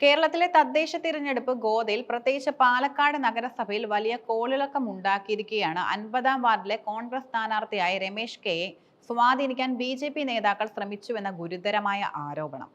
കേരളത്തിലെ തദ്ദേശ തിരഞ്ഞെടുപ്പ് ഗോതയിൽ പ്രത്യേകിച്ച് പാലക്കാട് നഗരസഭയിൽ വലിയ കോളിളക്കം ഉണ്ടാക്കിയിരിക്കുകയാണ് അൻപതാം വാർഡിലെ കോൺഗ്രസ് സ്ഥാനാർത്ഥിയായ രമേശ് കെയെ സ്വാധീനിക്കാൻ ബി ജെ പി നേതാക്കൾ ശ്രമിച്ചുവെന്ന ഗുരുതരമായ ആരോപണം.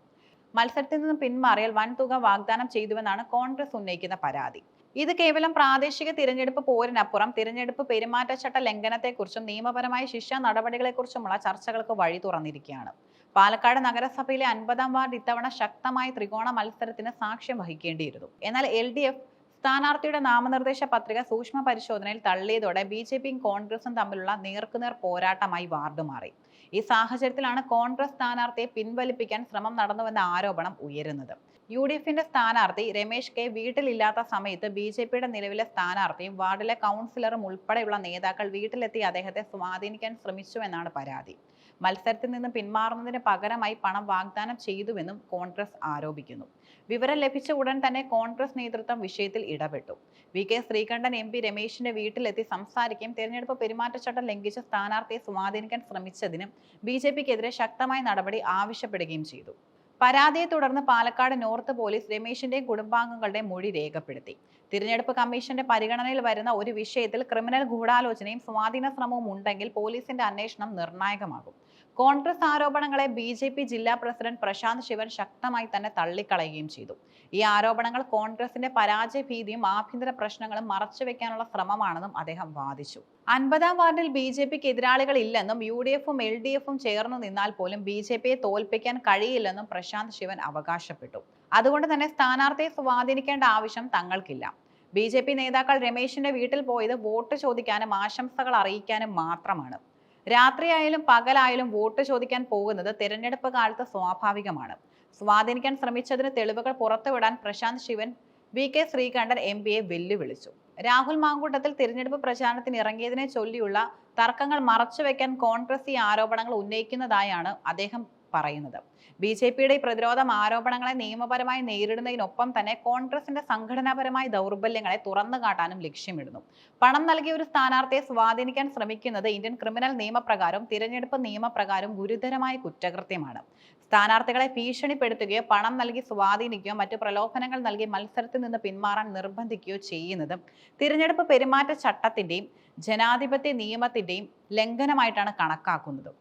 മത്സരത്തിൽ നിന്ന് പിന്മാറിയാൽ വൻതുക വാഗ്ദാനം ചെയ്തുവെന്നാണ് കോൺഗ്രസ് ഉന്നയിക്കുന്ന പരാതി. ഇത് കേവലം പ്രാദേശിക തിരഞ്ഞെടുപ്പ് പോരിനപ്പുറം തിരഞ്ഞെടുപ്പ് പെരുമാറ്റച്ചട്ട ലംഘനത്തെക്കുറിച്ചും നിയമപരമായ ശിക്ഷാ നടപടികളെക്കുറിച്ചുമുള്ള ചർച്ചകൾക്ക് വഴി തുറന്നിരിക്കുകയാണ്. പാലക്കാട് നഗരസഭയിലെ അൻപതാം വാർഡ് ഇത്തവണ ശക്തമായ ത്രികോണ മത്സരത്തിന് സാക്ഷ്യം വഹിക്കേണ്ടിയിരുന്നു. എന്നാൽ എൽ ഡി എഫ് സ്ഥാനാർത്ഥിയുടെ നാമനിർദ്ദേശ പത്രിക സൂക്ഷ്മ പരിശോധനയിൽ തള്ളിയതോടെ ബി ജെ പിയും കോൺഗ്രസും തമ്മിലുള്ള നേർക്കുനേർ പോരാട്ടമായി വാർഡ് മാറി. ഈ സാഹചര്യത്തിലാണ് കോൺഗ്രസ് സ്ഥാനാർത്ഥിയെ പിൻവലിപ്പിക്കാൻ ശ്രമം നടന്നുവെന്ന ആരോപണം ഉയരുന്നത്. യു ഡി എഫിന്റെ സ്ഥാനാർത്ഥി രമേശ് കെ വീട്ടിലില്ലാത്ത സമയത്ത് ബി ജെ പിയുടെ നിലവിലെ സ്ഥാനാർത്ഥിയും വാർഡിലെ കൗൺസിലറും ഉൾപ്പെടെയുള്ള നേതാക്കൾ വീട്ടിലെത്തി അദ്ദേഹത്തെ സ്വാധീനിക്കാൻ ശ്രമിച്ചുവെന്നാണ് പരാതി. മത്സരത്തിൽ നിന്ന് പിന്മാറുന്നതിന് പകരമായി പണം വാഗ്ദാനം ചെയ്തുവെന്നും കോൺഗ്രസ് ആരോപിക്കുന്നു. വിവരം ലഭിച്ച ഉടൻ തന്നെ കോൺഗ്രസ് നേതൃത്വം വിഷയത്തിൽ ഇടപെട്ടു. V K Sreekandan M P രമേശിന്റെ വീട്ടിലെത്തി സംസാരിക്കുകയും തെരഞ്ഞെടുപ്പ് പെരുമാറ്റച്ചട്ടം ലംഘിച്ച സ്ഥാനാർത്ഥിയെ സ്വാധീനിക്കാൻ ശ്രമിച്ചതിനും ബി ജെ പിക്കെതിരെ ശക്തമായ നടപടി ആവശ്യപ്പെടുകയും ചെയ്തു. പരാതിയെ തുടർന്ന് പാലക്കാട് നോർത്ത് പോലീസ് രമേശിന്റെയും കുടുംബാംഗങ്ങളുടെയും മൊഴി രേഖപ്പെടുത്തി. തിരഞ്ഞെടുപ്പ് കമ്മീഷന്റെ പരിഗണനയിൽ വരുന്ന ഒരു വിഷയത്തിൽ ക്രിമിനൽ ഗൂഢാലോചനയും സ്വാധീന ശ്രമവും ഉണ്ടെങ്കിൽ പോലീസിന്റെ അന്വേഷണം നിർണായകമാകും. കോൺഗ്രസ് ആരോപണങ്ങളെ ബി ജെ പി ജില്ലാ പ്രസിഡന്റ് പ്രശാന്ത് ശിവൻ ശക്തമായി തന്നെ തള്ളിക്കളയുകയും ചെയ്തു. ഈ ആരോപണങ്ങൾ കോൺഗ്രസിന്റെ പരാജയ ഭീതിയും ആഭ്യന്തര പ്രശ്നങ്ങളും മറച്ചുവെക്കാനുള്ള ശ്രമമാണെന്നും അദ്ദേഹം വാദിച്ചു. അൻപതാം വാർഡിൽ ബി ജെ പിക്ക് എതിരാളികൾ ഇല്ലെന്നും യു ഡി എഫും എൽ ഡി എഫും ചേർന്ന് നിന്നാൽ പോലും ബി ജെ പിയെ തോൽപ്പിക്കാൻ കഴിയില്ലെന്നും പ്രശാന്ത് ശിവൻ അവകാശപ്പെട്ടു. അതുകൊണ്ട് തന്നെ സ്ഥാനാർത്ഥിയെ സ്വാധീനിക്കേണ്ട ആവശ്യം തങ്ങൾക്കില്ല. ബി ജെ പി നേതാക്കൾ രമേശിന്റെ വീട്ടിൽ പോയത് വോട്ട് ചോദിക്കാനും ആശംസകൾ അറിയിക്കാനും മാത്രമാണ്. രാത്രിയായാലും പകലായാലും വോട്ട് ചോദിക്കാൻ പോകുന്നത് തിരഞ്ഞെടുപ്പ് കാലത്ത് സ്വാഭാവികമാണ്. സ്വാധീനിക്കാൻ ശ്രമിച്ചതിന് തെളിവുകൾ പുറത്തുവിടാൻ Prashanth Sivan V K Sreekandan M പിയെ വെല്ലുവിളിച്ചു. രാഹുൽ മാങ്കൂട്ടത്തിൽ തിരഞ്ഞെടുപ്പ് പ്രചാരണത്തിന് ഇറങ്ങിയതിനെ ചൊല്ലിയുള്ള തർക്കങ്ങൾ മറച്ചുവെക്കാൻ കോൺഗ്രസ് ഈ ആരോപണങ്ങൾ ഉന്നയിക്കുന്നതായാണ് അദ്ദേഹം പറയുന്നത്. ബി ജെ പിയുടെ ഈ പ്രതിരോധം ആരോപണങ്ങളെ നിയമപരമായി നേരിടുന്നതിനൊപ്പം തന്നെ കോൺഗ്രസിന്റെ സംഘടനാപരമായ ദൗർബല്യങ്ങളെ തുറന്നു കാട്ടാനും ലക്ഷ്യമിടുന്നു. പണം നൽകിയ ഒരു സ്ഥാനാർത്ഥിയെ സ്വാധീനിക്കാൻ ശ്രമിക്കുന്നത് ഇന്ത്യൻ ക്രിമിനൽ നിയമപ്രകാരം തിരഞ്ഞെടുപ്പ് നിയമപ്രകാരം ഗുരുതരമായ കുറ്റകൃത്യമാണ്. സ്ഥാനാർത്ഥികളെ ഭീഷണിപ്പെടുത്തുകയോ പണം നൽകി സ്വാധീനിക്കുകയോ മറ്റു പ്രലോഭനങ്ങൾ നൽകി മത്സരത്തിൽ നിന്ന് പിന്മാറാൻ നിർബന്ധിക്കുകയോ ചെയ്യുന്നത് തിരഞ്ഞെടുപ്പ് പെരുമാറ്റ ചട്ടത്തിന്റെയും ജനാധിപത്യ നിയമത്തിന്റെയും ലംഘനമായിട്ടാണ് കണക്കാക്കുന്നത്.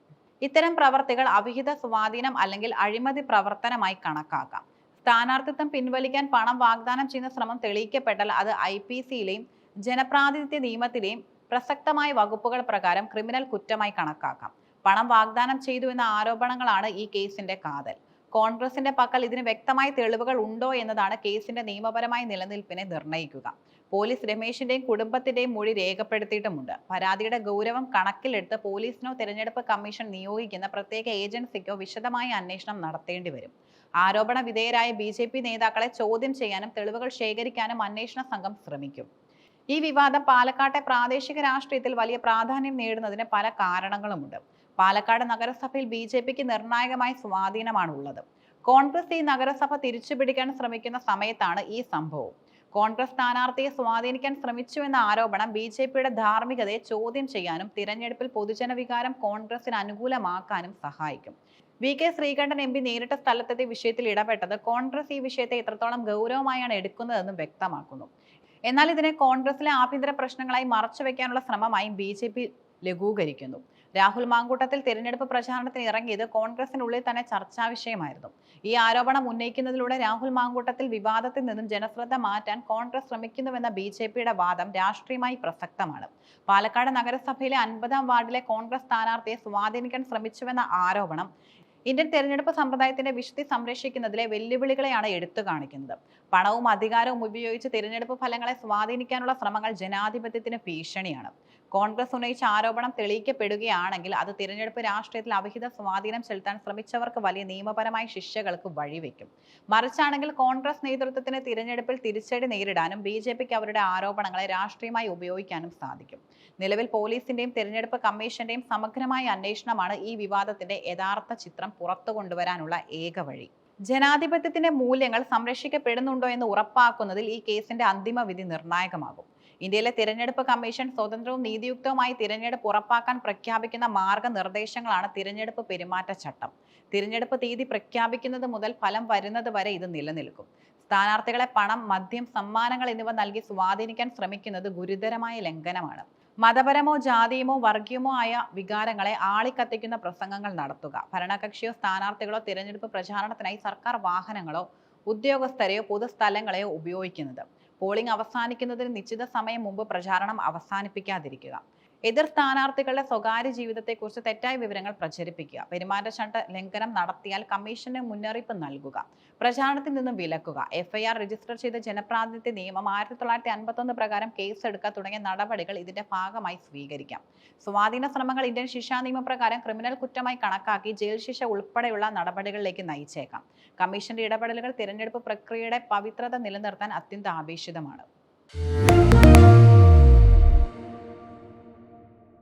ഇത്തരം പ്രവർത്തികൾ അവിഹിത സ്വാധീനം അല്ലെങ്കിൽ അഴിമതി പ്രവർത്തനമായി കണക്കാക്കാം. സ്ഥാനാർത്ഥിത്വം പിൻവലിക്കാൻ പണം വാഗ്ദാനം ചെയ്യുന്ന ശ്രമം തെളിയിക്കപ്പെട്ടാൽ അത് ഐ പി സിയിലെയും ജനപ്രാതിനിധ്യ നിയമത്തിലെയും പ്രസക്തമായ വകുപ്പുകൾ പ്രകാരം ക്രിമിനൽ കുറ്റമായി കണക്കാക്കാം. പണം വാഗ്ദാനം ചെയ്തു എന്ന ആരോപണങ്ങളാണ് ഈ കേസിന്റെ കാതൽ. കോൺഗ്രസിന്റെ പക്കൽ ഇതിന് വ്യക്തമായ തെളിവുകൾ ഉണ്ടോ എന്നതാണ് കേസിന്റെ നിയമപരമായ നിലനിൽപ്പിനെ നിർണയിക്കുക. പോലീസ് രമേശിന്റെയും കുടുംബത്തിന്റെയും മൊഴി രേഖപ്പെടുത്തിയിട്ടുമുണ്ട്. പരാതിയുടെ ഗൗരവം കണക്കിലെടുത്ത് പോലീസിനോ തെരഞ്ഞെടുപ്പ് കമ്മീഷൻ നിയോഗിക്കുന്ന പ്രത്യേക ഏജൻസിക്കോ വിശദമായ അന്വേഷണം നടത്തേണ്ടി വരും. ആരോപണ വിധേയരായ ബി ജെ പി നേതാക്കളെ ചോദ്യം ചെയ്യാനും തെളിവുകൾ ശേഖരിക്കാനും അന്വേഷണ സംഘം ശ്രമിക്കും. ഈ വിവാദം പാലക്കാട്ടെ പ്രാദേശിക രാഷ്ട്രീയത്തിൽ വലിയ പ്രാധാന്യം നേടുന്നതിന് പല കാരണങ്ങളുമുണ്ട്. പാലക്കാട് നഗരസഭയിൽ ബി ജെ പിക്ക് നിർണായകമായ സ്വാധീനമാണുള്ളത്. കോൺഗ്രസ് ഈ നഗരസഭ തിരിച്ചുപിടിക്കാൻ ശ്രമിക്കുന്ന സമയത്താണ് ഈ സംഭവം. കോൺഗ്രസ് സ്ഥാനാർത്ഥിയെ സ്വാധീനിക്കാൻ ശ്രമിച്ചുവെന്ന ആരോപണം ബി ജെ പിയുടെ ധാർമ്മികതയെ ചോദ്യം ചെയ്യാനും തിരഞ്ഞെടുപ്പിൽ പൊതുജനവികാരം കോൺഗ്രസിന് അനുകൂലമാക്കാനും സഹായിക്കും. V K Sreekandan M P നേരിട്ട സ്ഥലത്തെത്തി വിഷയത്തിൽ ഇടപെട്ടത് കോൺഗ്രസ് ഈ വിഷയത്തെ എത്രത്തോളം ഗൗരവമായാണ് എടുക്കുന്നതെന്നും വ്യക്തമാക്കുന്നു. എന്നാൽ ഇതിനെ കോൺഗ്രസിലെ ആഭ്യന്തര പ്രശ്നങ്ങളായി മറച്ചുവെക്കാനുള്ള ശ്രമമായി ബി ലഘൂകരിക്കുന്നു. രാഹുൽ മാങ്കൂട്ടത്തിൽ തിരഞ്ഞെടുപ്പ് പ്രചാരണത്തിന് ഇറങ്ങിയത് കോൺഗ്രസിനുള്ളിൽ തന്നെ ചർച്ചാ വിഷയമായിരുന്നു. ഈ ആരോപണം ഉന്നയിക്കുന്നതിലൂടെ രാഹുൽ മാങ്കൂട്ടത്തിൽ വിവാദത്തിൽ നിന്നും ജനശ്രദ്ധ മാറ്റാൻ കോൺഗ്രസ് ശ്രമിക്കുന്നുവെന്ന ബി ജെ പിയുടെ വാദം രാഷ്ട്രീയമായി പ്രസക്തമാണ്. പാലക്കാട് നഗരസഭയിലെ അൻപതാം വാർഡിലെ കോൺഗ്രസ് സ്ഥാനാർത്ഥിയെ സ്വാധീനിക്കാൻ ശ്രമിച്ചുവെന്ന ആരോപണം ഇന്ത്യൻ തെരഞ്ഞെടുപ്പ് സമ്പ്രദായത്തിന്റെ വിശുദ്ധി സംരക്ഷിക്കുന്നതിലെ വെല്ലുവിളികളെയാണ് എടുത്തു കാണിക്കുന്നത്. പണവും അധികാരവും ഉപയോഗിച്ച് തിരഞ്ഞെടുപ്പ് ഫലങ്ങളെ സ്വാധീനിക്കാനുള്ള ശ്രമങ്ങൾ ജനാധിപത്യത്തിന് ഭീഷണിയാണ്. കോൺഗ്രസ് ഉന്നയിച്ച ആരോപണം തെളിയിക്കപ്പെടുകയാണെങ്കിൽ അത് തിരഞ്ഞെടുപ്പ് രാഷ്ട്രീയത്തിൽ അവിഹിത സ്വാധീനം ചെലുത്താൻ ശ്രമിച്ചവർക്ക് വലിയ നിയമപരമായ ശിക്ഷകൾക്ക് വഴിവെക്കും. മറിച്ചാണെങ്കിൽ കോൺഗ്രസ് നേതൃത്വത്തിന് തിരഞ്ഞെടുപ്പിൽ തിരിച്ചടി നേരിടാനും ബി ജെ പിക്ക് അവരുടെ ആരോപണങ്ങളെ രാഷ്ട്രീയമായി ഉപയോഗിക്കാനും സാധിക്കും. നിലവിൽ പോലീസിന്റെയും തിരഞ്ഞെടുപ്പ് കമ്മീഷന്റെയും സമഗ്രമായ അന്വേഷണമാണ് ഈ വിവാദത്തിന്റെ യഥാർത്ഥ ചിത്രം പുറത്തു കൊണ്ടുവരാനുള്ള ഏക വഴി. ജനാധിപത്യത്തിന്റെ മൂല്യങ്ങൾ സംരക്ഷിക്കപ്പെടുന്നുണ്ടോ എന്ന് ഉറപ്പാക്കുന്നതിൽ ഈ കേസിന്റെ അന്തിമ വിധി നിർണായകമാകും. ഇന്ത്യയിലെ തിരഞ്ഞെടുപ്പ് കമ്മീഷൻ സ്വതന്ത്രവും നീതിയുക്തവുമായി തിരഞ്ഞെടുപ്പ് ഉറപ്പാക്കാൻ പ്രഖ്യാപിക്കുന്ന മാർഗനിർദ്ദേശങ്ങളാണ് തിരഞ്ഞെടുപ്പ് പെരുമാറ്റച്ചട്ടം തിരഞ്ഞെടുപ്പ് തീയതി പ്രഖ്യാപിക്കുന്നത് മുതൽ ഫലം വരുന്നത് വരെ ഇത് നിലനിൽക്കും. സ്ഥാനാർത്ഥികളെ പണം മദ്യം സമ്മാനങ്ങൾ എന്നിവ നൽകി സ്വാധീനിക്കാൻ ശ്രമിക്കുന്നത് ഗുരുതരമായ ലംഘനമാണ്. മതപരമോ ജാതിയമോ വർഗീയമോ ആയ വികാരങ്ങളെ ആളിക്കത്തിക്കുന്ന പ്രസംഗങ്ങൾ നടത്തുക. ഭരണകക്ഷിയോ സ്ഥാനാർത്ഥികളോ തിരഞ്ഞെടുപ്പ് പ്രചാരണത്തിനായി സർക്കാർ വാഹനങ്ങളോ ഉദ്യോഗസ്ഥരെയോ പൊതുസ്ഥലങ്ങളെയോ ഉപയോഗിക്കുന്നത്. പോളിംഗ് അവസാനിക്കുന്നതിന് നിശ്ചിത സമയം മുമ്പ് പ്രചാരണം അവസാനിപ്പിക്കാതിരിക്കുക. എതിർ സ്ഥാനാർത്ഥികളുടെ സ്വകാര്യ ജീവിതത്തെക്കുറിച്ച് തെറ്റായ വിവരങ്ങൾ പ്രചരിപ്പിക്കുക. പെരുമാറ്റച്ചട്ട ലംഘനം നടത്തിയാൽ കമ്മീഷന് മുന്നറിയിപ്പ് നൽകുക. പ്രചാരണത്തിൽ നിന്നും വിലക്കുക. എഫ്ഐആർ രജിസ്റ്റർ ചെയ്ത ജനപ്രാതിനിധ്യ നിയമം ആയിരത്തി തൊള്ളായിരത്തി അൻപത്തൊന്ന് പ്രകാരം കേസെടുക്കുക തുടങ്ങിയ നടപടികൾ ഇതിന്റെ ഭാഗമായി സ്വീകരിക്കാം. സ്വാധീന ശ്രമങ്ങൾ ഇന്ത്യൻ ശിക്ഷാ നിയമപ്രകാരം ക്രിമിനൽ കുറ്റമായി കണക്കാക്കി ജയിൽ ശിക്ഷ ഉൾപ്പെടെയുള്ള നടപടികളിലേക്ക് നയിച്ചേക്കാം. കമ്മീഷന്റെ ഇടപെടലുകൾ തിരഞ്ഞെടുപ്പ് പ്രക്രിയയുടെ പവിത്രത നിലനിർത്താൻ അത്യന്താപേക്ഷിതമാണ്.